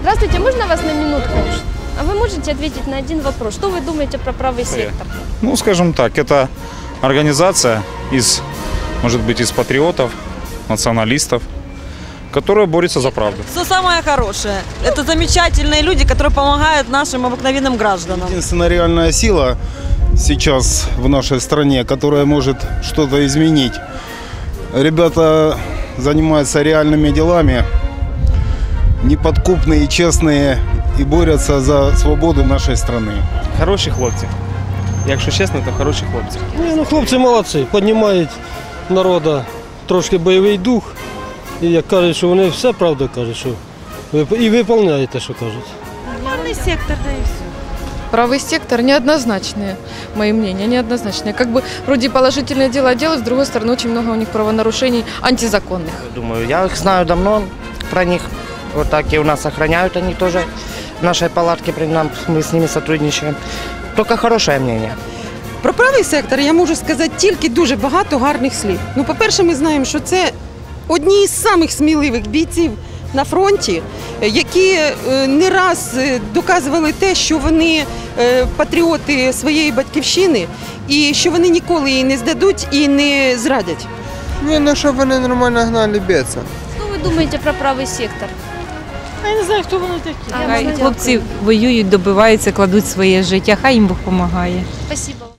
Здравствуйте, можно вас на минутку? А вы можете ответить на один вопрос? Что вы думаете про правый сектор? Ну, скажем так, это организация из, может быть, из патриотов, националистов, которая борется за правду. Все самое хорошее. Это замечательные люди, которые помогают нашим обыкновенным гражданам. Единственная реальная сила сейчас в нашей стране, которая может что-то изменить. Ребята занимаются реальными делами, неподкупные, честные и борются за свободу нашей страны. Хороші хлопці. Якщо чесно, то хороші хлопці. Ні, ну хлопці молодці, піднімають народа трошки бойовий дух. І як кажуть, що вони все правду кажуть, що ви і виповняєте, те, що кажуть. Правый сектор неоднозначные, мои мнения, неоднозначные. Как бы вроде положительные дела делают, с другой стороны очень много у них правонарушений антизаконных. Думаю, я их знаю давно про них. Вот так и у нас охраняют они тоже в нашей палатке при нам, мы с ними сотрудничаем. Только хорошее мнение. Про правий сектор я можу сказати тільки дуже багато гарних слів. Ну, по-перше, ми знаємо, що це одні із самих сміливих бійців на фронті, які е, не раз е, доказували те, що вони е, патріоти своєї батьківщини і що вони ніколи її не здадуть і не зрадять. Ні, ну щоб вони нормально гнали биться. Что вы думаете про правый сектор? Я не знаю, хто вони такі. Хай хлопці воюють, добиваються, кладуть своє життя, хай їм Бог допомагає. Спасибо.